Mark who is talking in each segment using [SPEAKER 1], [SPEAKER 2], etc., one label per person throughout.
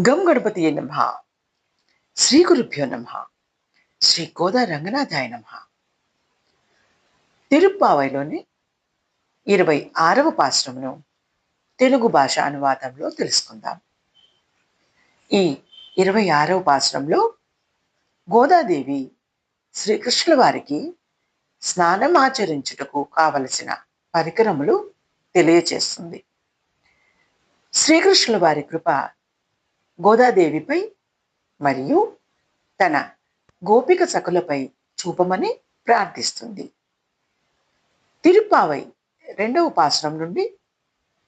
[SPEAKER 1] గం గణపతి నమ. శ్రీ గురుభ్యో నమ. శ్రీ కోదా రంగనాథాయ నమ. తిరుప్పావైలోని ఇరవై ఆరవ పాశ్రమును తెలుగు భాష అనువాదంలో తెలుసుకుందాం. ఈ ఇరవై ఆరవ పాశ్రంలో గోదాదేవి శ్రీకృష్ణుల వారికి స్నానం ఆచరించుటకు కావలసిన పరికరములు తెలియచేస్తుంది. శ్రీకృష్ణుల వారి కృప గోదాదేవిపై మరియు తన గోపిక సకులపై చూపమని ప్రార్థిస్తుంది. తిరుపావై రెండవ పాసురం నుండి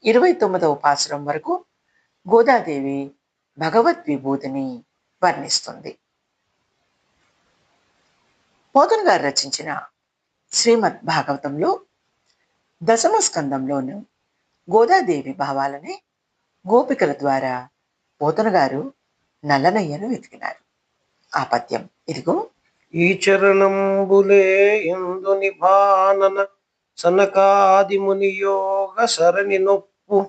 [SPEAKER 1] ఇరవై తొమ్మిదవ పాసురం వరకు గోదాదేవి భగవద్ విభూతిని వర్ణిస్తుంది. పోతన్ గారు రచించిన శ్రీమద్ భాగవతంలో దశమ స్కందంలోను గోదాదేవి భావాలని గోపికల ద్వారా పోతన గారు నల్లనయ్యను వెతికినారు. ఆ పద్యం ఇదిగో.
[SPEAKER 2] ఈ చరణంబులే ఎందు నిభానన సనకాది ముని యోగ సరణి నొప్పు.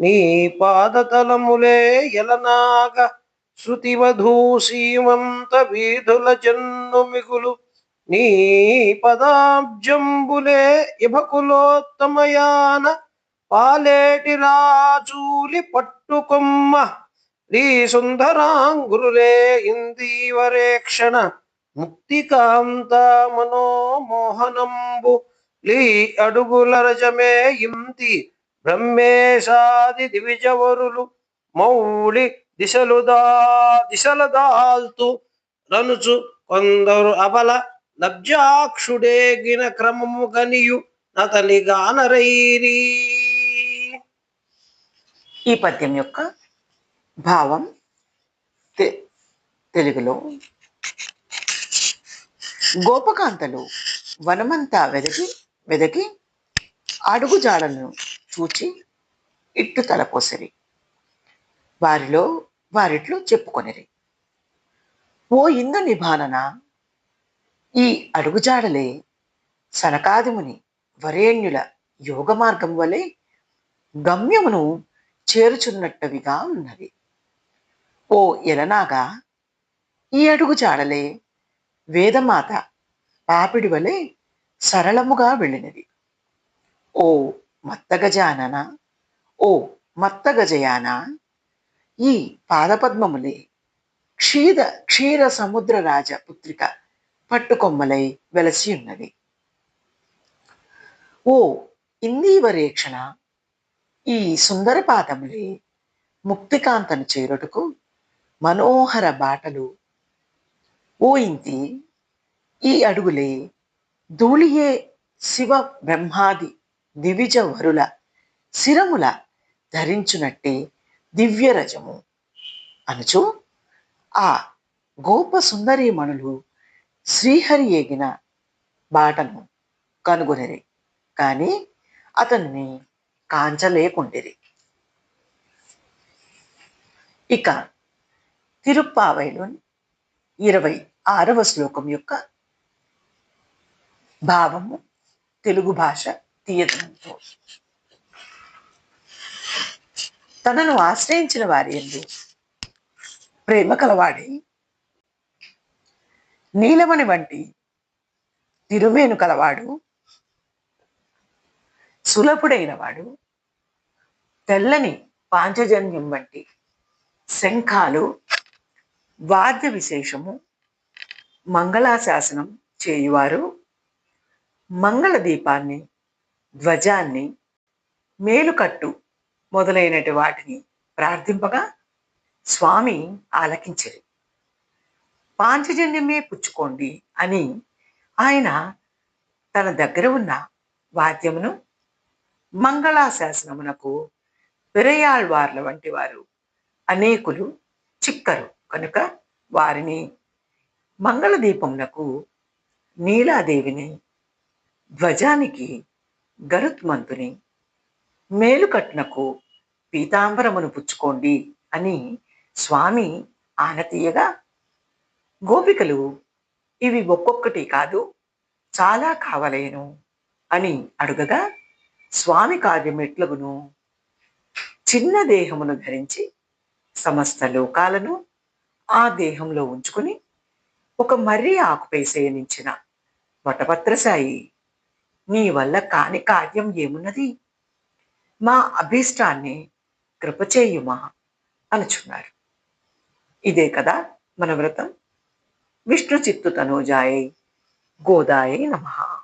[SPEAKER 2] నీ పాదతలములే ఎలనాగ శృతివధూ సీమంత వీధుల జన్ను మిగులు. నీ పదాబ్జంబులే ఇభకులోత్తమయాన పాలేటి రాచూలి పట్టుకొమ్మ. శ్రీ సుందరాంగురులే ఇందీవరేక్షణ ముక్తికాంత మనోమోహనంబు. లీ అడుగుల రజమే ఇంతి బ్రహ్మేశాది దివిజవరులు. మౌళి దిశలు దా దిశల దాల్తు రనుచు కొందరు అబల లబ్జాక్షుడేగిన క్రమము గనియు నతని గానరైరీ.
[SPEAKER 1] ఈ పద్యం యొక్క భావం తె- తెలుగులో గోపకాంతలు వనమంతా వెదకి వెదకి అడుగుజాడలను చూచి ఇట్టు తలపోసిరి వారిలో వారిట్లో చెప్పుకొనిరి. ఓ ఇందు నిభానన ఈ అడుగుజాడలే సనకాదిముని వరేణ్యుల యోగ మార్గం వలె గమ్యమును చేరుచున్నట్టవిగా ఉన్నది. ఓ ఎలనాగా ఈ అడుగు జాడలే వేదమాత పాపిడి వలె సరళముగా వెళ్ళినది. ఓ మత్తగజానన? ఓ మత్తగజయాన? ఈ పాదపద్మములే క్షీర క్షీర సముద్ర రాజ పుత్రిక పట్టుకొమ్మలై వెలసి ఉన్నది ఓ ఇందీవరేక్షణ ఈ సుందర పాదములే ముక్తికాంతను చేరుటకు మనోహర బాటలు. ఓయింతి ఈ అడుగులే ధూళియే శివ బ్రహ్మాది దివిజ వరుల శిరముల ధరించునట్టే దివ్యరజము అనుచు ఆ గోప సుందరీమణులు శ్రీహరి ఏగిన బాటను కనుగొనిరి. కానీ అతన్ని కాంచలేకుండిరి. ఇక తిరుప్పావైలోని ఇరవై ఆరవ శ్లోకం యొక్క భావము తెలుగు భాష తీయదనంతో. తనను ఆశ్రయించిన వారి ఎందు ప్రేమ కలవాడి నీలమణి వంటి తిరుమేను కలవాడు సులభుడైన వాడు తెల్లని పాంచజన్యం వంటి శంఖాలు వాద్య విశేషము మంగళాశాసనం చేయువారు మంగళ దీపాన్ని ధ్వజాన్ని మేలుకట్టు మొదలైనటి వాటిని ప్రార్థింపగా స్వామి ఆలకించరు పాంచజన్యమే పుచ్చుకోండి అని ఆయన తన దగ్గర ఉన్న వాద్యమును మంగళాశాసనమునకు పెరయాళ్వార్ల వంటి వారు అనేకులు చిక్కరు. కనుక వారిని మంగళదీపమునకు నీలాదేవిని ధ్వజానికి గరుత్మంతుని మేలుకట్నకు పీతాంబరమును పుచ్చుకోండి అని స్వామి ఆనతీయగా గోపికలు ఇవి ఒక్కొక్కటి కాదు చాలా కావలేను అని అడుగగా స్వామి కార్యం ఎట్లగును చిన్న దేహమును ధరించి సమస్త లోకాలను ఆ దేహంలో ఉంచుకుని ఒక మర్రి ఆకుపై శయనించిన వటపత్రసాయి నీ వల్ల కాని కార్యం ఏమున్నది? మా అభీష్టాన్ని కృపచేయుమా అనుచున్నారు. ఇదే కదా మన వ్రతం. విష్ణు చిత్తు తనూజాయై గోదాయై నమః.